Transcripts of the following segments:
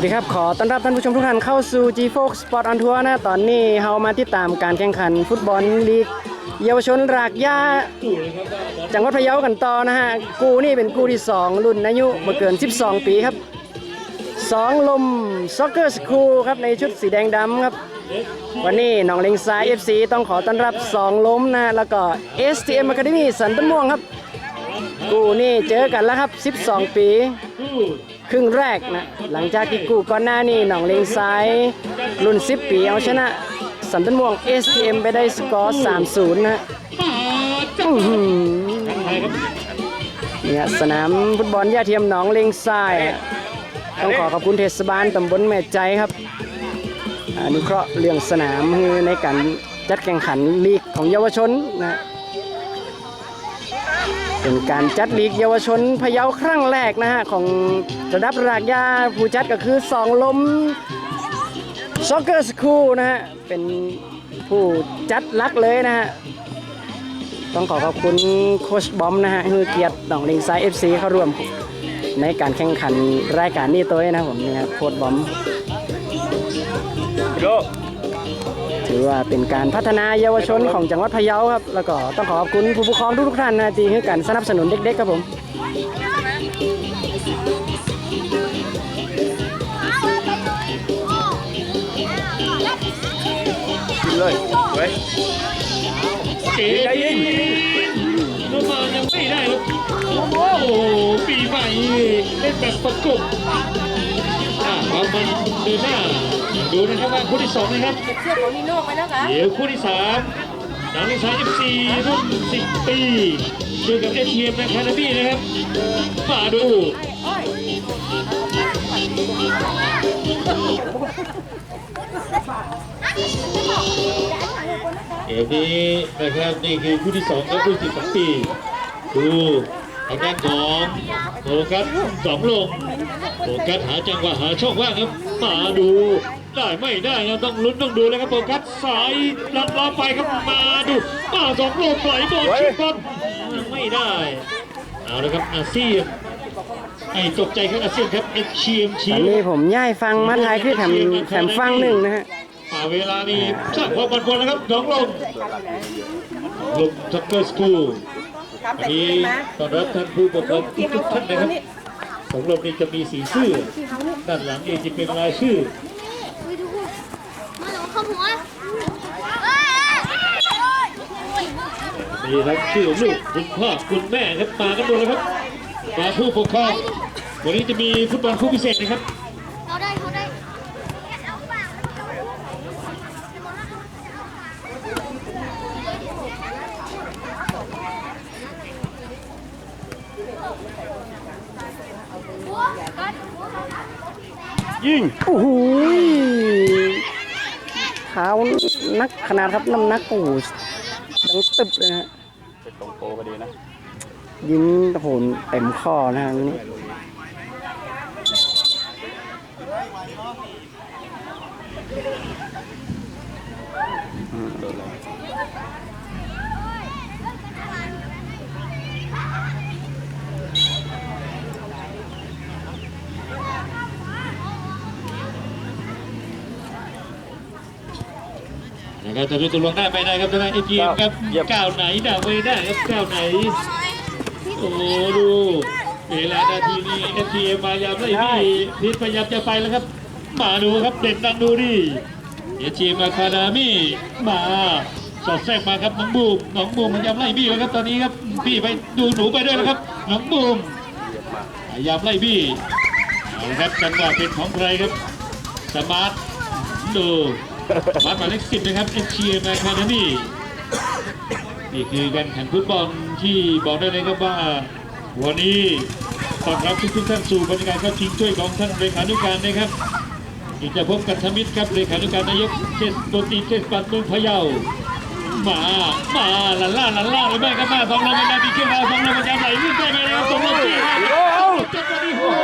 สวัสดีครับ ขอต้อนรับท่านผู้ชมทุกท่านเข้าสู่ G Fox Sport on Tour นะ ตอนนี้เรามาติดตามการแข่งขันฟุตบอลลีก เยาวชนรากหญ้าจังหวัดพะเยากันต่อนะฮะ กูนี่เป็นกูที่ 2 รุ่นอายุมาเกิน 12 ปีครับ 2 ลมซ็อกเกอร์สคูลครับ ในชุดสีแดงดำครับ วันนี้หนองเลงซ้าย FC ต้องขอต้อนรับ 2 ล้มนะ แล้วก็ STM Academy สันต้นม่วงครับ กูนี่เจอกันแล้วครับ 12 ปี ครึ่งแรกนะหลังจากที่กูก่อนหน้านี้หนองเลงซ้ายรุ่น 10 ปีเอาชนะสันต้นม่วง STM ไปได้สกอร์ 3-0 นะเนี่ยสนามฟุตบอลย่าเทียมหนองเลงซ้าย ต้องขอขอบคุณเทศบาลตำบลแม่ใจครับอนุเคราะห์เรื่องสนามในการจัดแข่งขันลีกของเยาวชนนะ เป็นการจัดลีกเยาวชนพะเยาครั้งแรกนะฮะของระดับรากหญ้าผู้จัดก็คือสองลมซ็อกเกอร์สคูลนะฮะเป็นผู้จัดลักเลยนะฮะต้องขอขอบคุณโคชบอมนะฮะฮือเกียรติหนองลิงซ้าย FC เข้าร่วมในการแข่งขันรายการนี้ตัวเองนะผมเนี่ยโคชบอมโถือว่าเป็นการพัฒนาเยาวชนของจังหวัดพะเยาครับ แล้วก็ต้องขอขอบคุณผู้ปกครองทุกๆท่านนะที่ให้การสนับสนุนเด็กๆครับผมเลยเว้ยเก๋ได้ยิงน้องมายังไม่ได้ครับโอ้โหปีใหม่เล่นแบบประกบอ่าความมันเดินหน้า ดูนะครับว่าคู่ที่สองนะครับเชือกของนิโน่ไปแล้วคะเดี๋ยวคู่ที่สามหนังลิซ่าเอฟซีรุ่นสิบปีเจอกับเอทีเอ็มในแคนาบีนะครับมาดูอ้อยเอฟนี้นะครับนี่คือคู่ที่สองและคู่ที่สองปีดูทางด้านของโฟกัสสองลงโฟกัสหาจังหวะหาช่องว่างครับมาดู ได้ไม่ได้นะต้องลุ้นต้องดูแล้วครับโฟกัสสายลัดล้อไปครับมาดูมาสองลงปล่อยบอลชิดบอลไม่ได้เอาละครับอาเซียนไอ้ตกใจครับอาเซียนครับเอชเอ็มชีตอนนี้ผมย้ายฟังมาท้ายคือแถมแถมฟังหนึ่งนะฮะอ่าเวลานี้สร้างความบันเทิงนะครับน้องลงลงทักเกอร์สคูลทำอัแต่นเอนี้งนะตอนรับท่านผู้ปกครองที่ทุเขากๆท่านนะครับสองลมนี้จะมีสีชื่อด้านหลังเองจะเป็นรายชื่อ อุ้ยดูมาหนูเข้าหัวเอ้ย มีทั้งชื่อลูกคุณพ่อคุณแม่ครับมากันหมดเลยครับมาผู้ปกครองวันนี้จะมีฟุตบอลคู่พิเศษนะครับเขาได้เขาได้ยิงโอ้โหเท้านักขนาดครับน้ำหนักโอ้โหดังตึบเลยนะฮะ โปพอดีนะ ยิ้มโหนเต็มข้อนะฮะนี่ โดนเลย นะ ครับจะดูตัวลงได้ไปได้ครับทางด้านเอทีเอ็มครับก้าวไหนด่าไม่ได้ครับก้าวไหน โอ้ดูเวลานาทีนี้เอทีเอ็มมายามไล่พี่พีทพยายามจะไปแล้วครับ มาดูครับเด่นดังดูดิเอทีเอ็มมาคาดามี่มาสอดแทรกมาครับน้องบูมน้องบูมพยายามไล่บี้แล้วครับตอนนี้ครับพี่ไปดูหนูไปด้วยแล้วครับน้องบูมพยายามไล่บี้เอาละครับจังหวะเป็นของใครครับสมาร์ทดู สมาหมายเลขสิบนะครับเอทีเอ็มมาคาดามี่นี่คือการแข่งฟุตบอลที่บอกได้เลยครับว่า วันนี้ต้อนรับทุกท่านสู่บรรยากาศเข้าชิงถ้วยของท่านเลขานุการนะครับที่จะพบกับธมิตรครับเลขานุการนายกเทศดนตรีเทศบาลเมืองพะเยามา มาลันล่าลันล่าเลยแม่ครับมาสองลำบรรดาที่ขึ้มาสองลำบรรดาไหลลื่นได้ไหมนะครับสองลำที่ห้าจังหวะนี้โอ้โห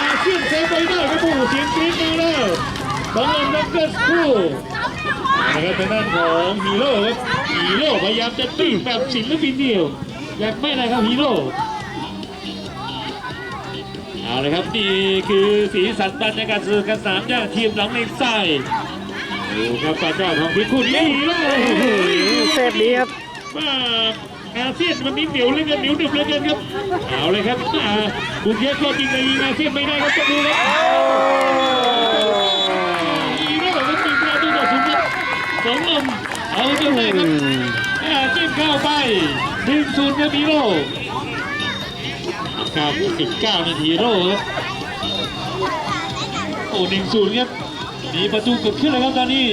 อาเซียนเซฟไปได้ครับโอ้เสียงกรี๊ดมาแล้ว สองลำนักเก็ตคู่นะครับทางด้านของฮีโร่ครับฮีโร่พยายามจะตีแบบศิลปินเดียวอยากไม่ได้ครับฮีโร่เอาเลยครับนี่คือสีสันบรรยากาศสนุกสนานย่างทีมหลังในไส้ดูครับการเจ้าของพิษคู่นี้เลยเซฟดีครับว่าอาเซียนมันมีเหนียวเหลือเกินเหนียวดึบเหลือเกินครับเอาเลยครับอ่าบุกเยอะก็จริงแต่ยิงอาเซียนไม่ได้ครับจะดูครับอีโร่ก็ตีประตูต่อศูนย์ครับ สองลมเอาจนได้ครับอ่จิ้มเข้าไปหนึ่งศูนย์ครับอีโร่ครับสิบเก้านาทีโร่ครับโอ้หนึ่งศูนย์ครับมีประตูเกิดขึ้นแล้วครับตอนนี้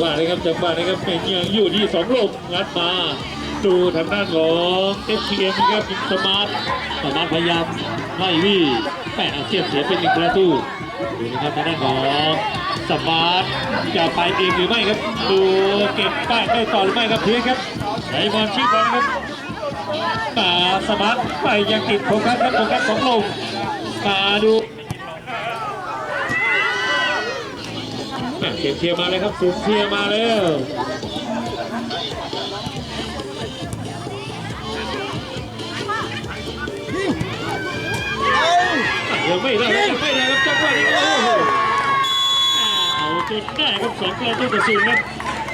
หวะเลยครับจังหวะเลยครับเป็นยังอยู่ที่สองลมงัดมาดูทางด้านของ FCM ครับสมาร์ทสมาร์ทพยายามไล่วี่แปะเซียนเสียเป็นหนึ่งประตูดูนะครับทางด้านของสมาร์ทจะไปเองหรือไม่ครับ ดูเก็บป้ายได้ต่อหรือไม่ครับเพียงครับไหนบอลชิงบอลนะครับตาสมาร์ทไปยังติดโฟกัสครับโฟกัสของลมมาดู อะเก็บเทียร์มาเลยครับเสูงเทียร์มาแล้วยังไม่ได้ยังไม่ได้ครับจังหวะนี้โอ้โหอ่าเอาจนได้ครับสองประตูต่อศูนย์ครับ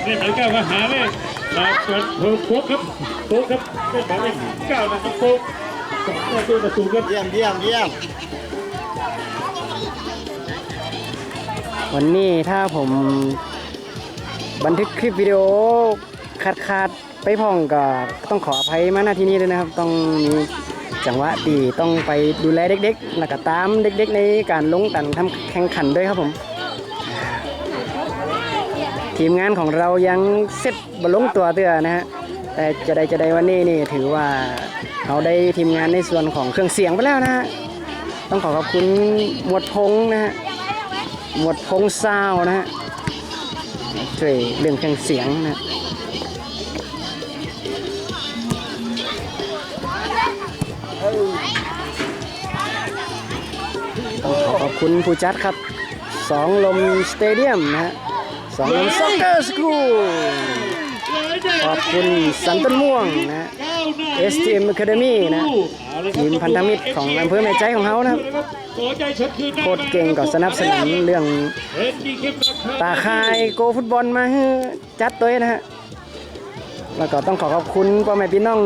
เล่นหมายเก้าก็หาเลยมาเปิดเพิ่มโค้กครับโค้กครับเล่นหมายเลขเก้านะครับโค้กสองประตูต่อศูนย์ครับ เยี่ยมเยี่ยมเยี่ยม วันนี้ถ้าผมบันทึกคลิปวิดีโอขาดขาดๆไปพ่องก็ต้องขออภัยมาณที่นี้ด้วยนะครับ ต้องมีจังหวะดีต้องไปดูแลเด็กๆแล้วก็ตามเด็ก ๆ ในการลงตันทำแข่งขันด้วยครับผม ทีมงานของเรายังเสร็จบลงตัวเตือนะฮะแต่จะได้จะได้วันนี้นี่ถือว่าเราได้ทีมงานในส่วนของเครื่องเสียงไปแล้วนะฮะต้องขอขอบคุณหมวดพงษ์นะฮะ หมดพงซาวนะฮะช่วยเรื่องเครื่องเสียงนะต้องขอขอบคุณผู้จัดครับ สองลมสเตเดียมนะฮะสองลมซ็อกเกอร์สคูลขอบคุณสันต้นม่วงนะ STM Academy นะทีมพันธมิตรของอำเภอแม่ใจของเขานะครับโอ้ใจชดคืนโคตรเก่งก็สนับสนุนเรื่องตาคายโกฟุตบอลมาจัดตัวนะฮะแล้วก็ต้องขอขอบคุณพ่อแม่พี่น้อง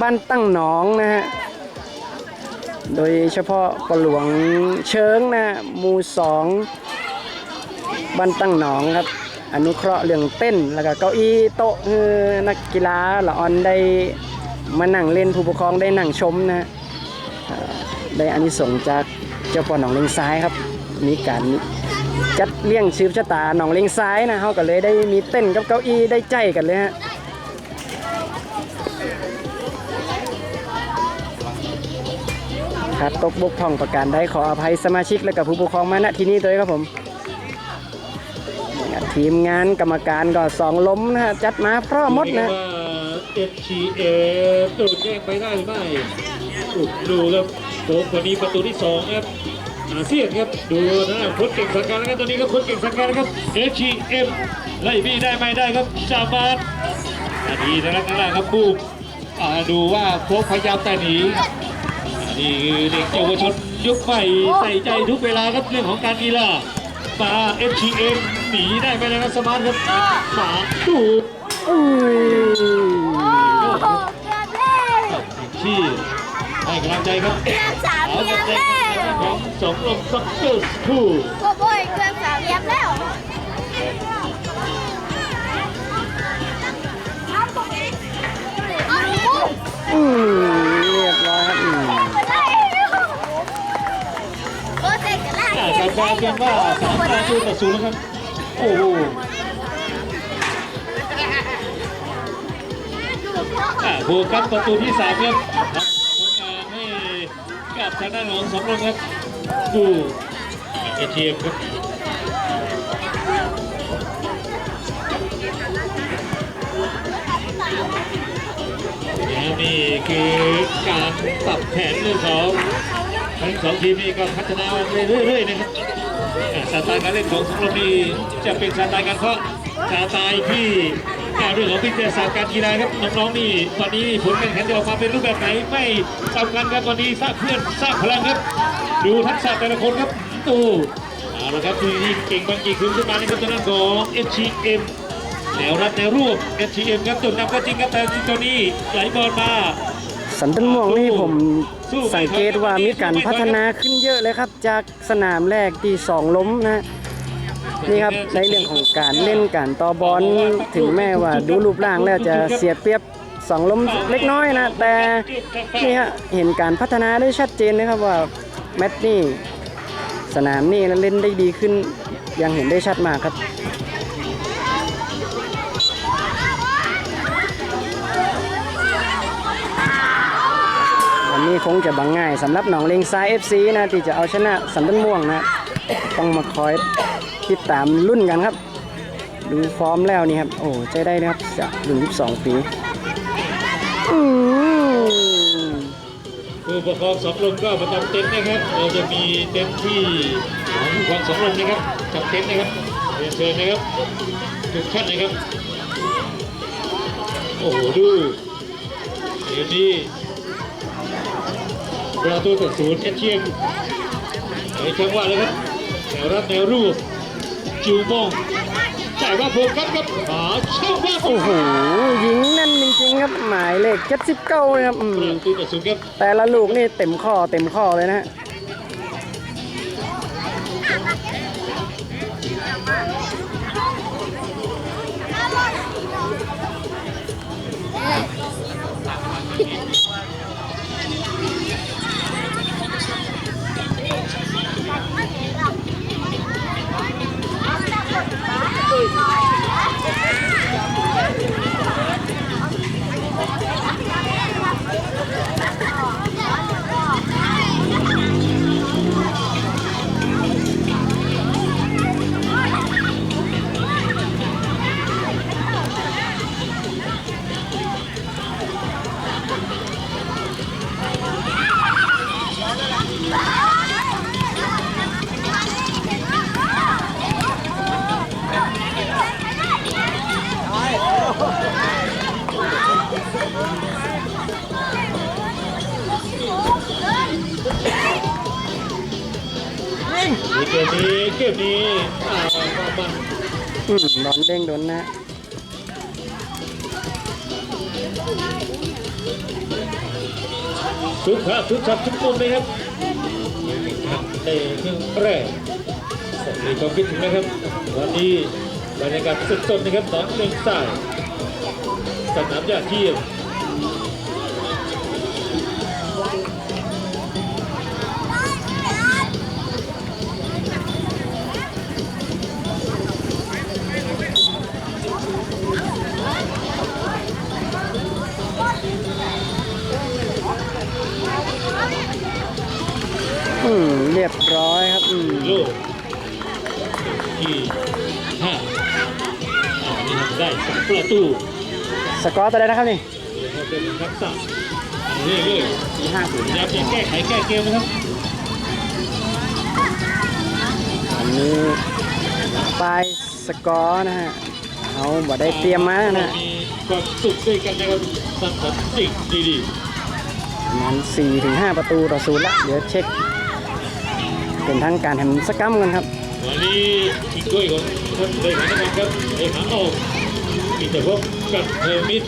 บ้านตั้งหนองนะฮะโดยเฉพาะปหลวงเชิงนะหมู่สองบ้านตั้งหนองครับอนุเคราะห์เรื่องเต้น แล้วก็เก้าอี้โต๊ะนักกีฬาละออนได้ มานั่งเล่นผู้ปกครองได้นั่งชมนะได้อานิสงส์จากเจ้าพ่อหนองเลงซ้ายครับ มีการจัดเลี้ยงชืบชะตาหนองเลงซ้ายนะเขาก็เลยได้มีเต้นกับเก้าอี้ได้ใจกันเลยฮะขาดตกบกพร่องประการใดขออภัยสมาชิกและกับผู้ปกครองมาณที่นี้ด้วยครับผม ทีมงานกรรมการก็สองล้มนะฮะจัดมาพร้อมมดนะ ว่า FCA ตูดแย่งไปได้หรือไม่ดูครับโค้กคนนี้ประตูที่สองครับอาเซียนครับดูนะค้ชเก่งสังการแล้วครับตอนนี้ก็ค้ชเก่งสังการนะครับ FCM ไล่บี้ได้ไม่ได้ครับจามาดอันนี้นะครับนั่นแหละครับบูมดูว่าโค้ชพยายามแต่หนีอันนี้คือเด็กเยาวชนยุคใหม่ใส่ใจทุกเวลาครับเรื่องของการกีฬามา FCM หนีได้ไหมนะครับสมาร์ทครับสามดูดอุ้ ที่ให้กำลังใจครับเกือบสามเอาเหลี่ยมใจแล้วของสองลมซักเกอร์สคูลโอ้โหเกือบสามเหลี่ยมแล้วเอาลูกอืมเรียบร้อยครับอืมโอ้เตะกันได้การแปลเป็นว่าสามประตูต่อศูนย์แล้วครับ โอ้โห อ่าโฟกัสประตูที่สามครับผลงานให้กับทางด้านของสำรองครับดูเอทีเอ็มครับนี่คือการปรับแผนเรื่องของทั้งสองทีมนี่ก็พัฒนามาเรื่อยๆนะครับสไตล์การเล่นของสองเรานี่จะเป็นสไตล์การเคาะสไตล์ที่ อ่าเรื่องของวิทยาศาสตร์การกีฬาครับน้องๆนี่ตอนนี้ผลการแข่งขันจะออกมาเป็นรูปแบบไหนไม่สำคัญครับตอนนี้สร้างเพื่อนสร้างพลังครับ ดูทักษะแต่ละคนครับดูเอาละครับทีนี้เก่งบางกีขึ้นขึ้นมาในครับทางด้นของ HCM แนวรับแนวรูป HCM ครับตุ่นนำก็จริงครับแต่ตัวนี้ไหลบอลมาสันต้นม่วงนี่ผมสังเกตว่ามีการพัฒนาขึ้นเยอะเลยครับ จากสนามแรกที่สองล้มนะ นี่ครับในเรื่องของการเล่นการต่อบอลถึงแม้ว่าดูรูปร่างแล้วจะเสียเปรียบสองล้มเล็กน้อยนะ แต่นี่ฮะเห็นการพัฒนาได้ชัดเจนนะครับว่าแมตช์นี่สนามนี่เล่นได้ดีขึ้นยังเห็นได้ชัดมากครับวันนี้คงจะบังง่ายสำหรับหนองเลงซ้าย FC นะที่จะเอาชนะสันต้นม่วงนะต้องมาคอย ติดตามรุ่นกันครับ ดูฟอร์มแล้วนี่ครับ โอ้ใจได้นะครับจากรุ่น22ปีอืมผู้ปกครองสองลมก็ประจำเต็นท์นะครับ เราจะมีเต็นท์ที่ของผู้ปกครองสองลมนะครับจับเต็นท์นะครับเรียนเชิญนะครับทุกท่านนะครับ โอ้โหดูเดี๋ยวนี้ประตูต่อศูนย์เอเชียนในจังหวะเลยครับแนวรับแนวรูป จิวมองจ่ายว่าโฟกัสครับหาช่องว่างโอ้โหยิงแน่นจริงๆครับหมายเลข79เลยครับอืมประตูต่อศูนย์ครับแต่ละลูกนี่เต็มข้อเต็มข้อเลยนะฮะ นเกมนี้เกมนี้อ่ามันอืมบอลเด้งโดนนะทุกครับทุกชับทุกมุมเลยครับครับในครึ่งแรกผมมีความคิดถึงนะครับ วันนี้บรรยากาศสดๆนะครับหนองเลงใต้ สนามยาเทียมอืมเรียบร้อยครับอืมโลกที่ห้าอ่านี่ทำได้สองประตู สกอร์ตัวใดนะครับนี่เขาเป็นทักษะเรื่อยๆสี่ห้าศูนย์อยากจะแก้ไขแก้เกมนะครับอันนี้ปลายสกอร์นะฮะเอาบ่ได้เตรียมมานะฮะมีความสุขด้วยกันนะครับสร้างสรรค์สิ่งดีประมัน4ถึง5ประตูต่อศูนย์ละเดี๋ยวเช็ค เป็นทางการแฮมสกรัมกันครับๆวันนี้อีกด้วยของท่านเลยนะครับเลยหาออก มีแต่พบกับเทอร์มิด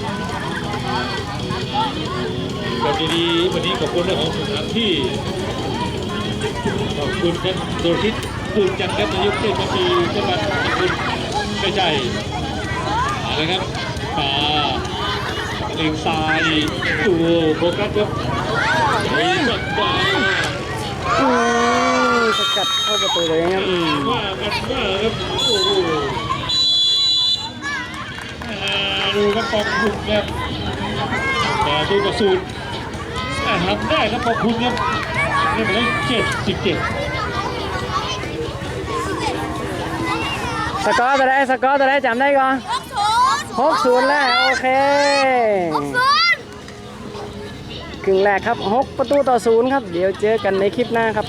กับดีๆวันนี้ขอบคุณเรื่องของสถานที่ ขอบคุณท่านโดริตปูนจันทร์ครับนายกเทศมนตรีจังหวัดขอบคุณกระจายเอาละครับป่าเล็งซ้ายดูโฟกัสครับไอ้สัตว์ป่าอืมสกัดเข้าประตูเลยครับอืมว่ากันว่าครับโอ้โหอ่าดูครับ ปองคุณครับแต่ดูกระสุนอ่าทำได้ครับปองคุณครับเรียบร้อยเจ็ดสิบเจ็ดสกอร์ตัวใดสกอร์ตัวใดจำได้ก่อนหกศูนย์6 0แล้วโอเคหกศูนย์ครึ่งแรกครับ6ประตูต่อศูนย์ครับ เดี๋ยวเจอกันในคลิปหน้าครับ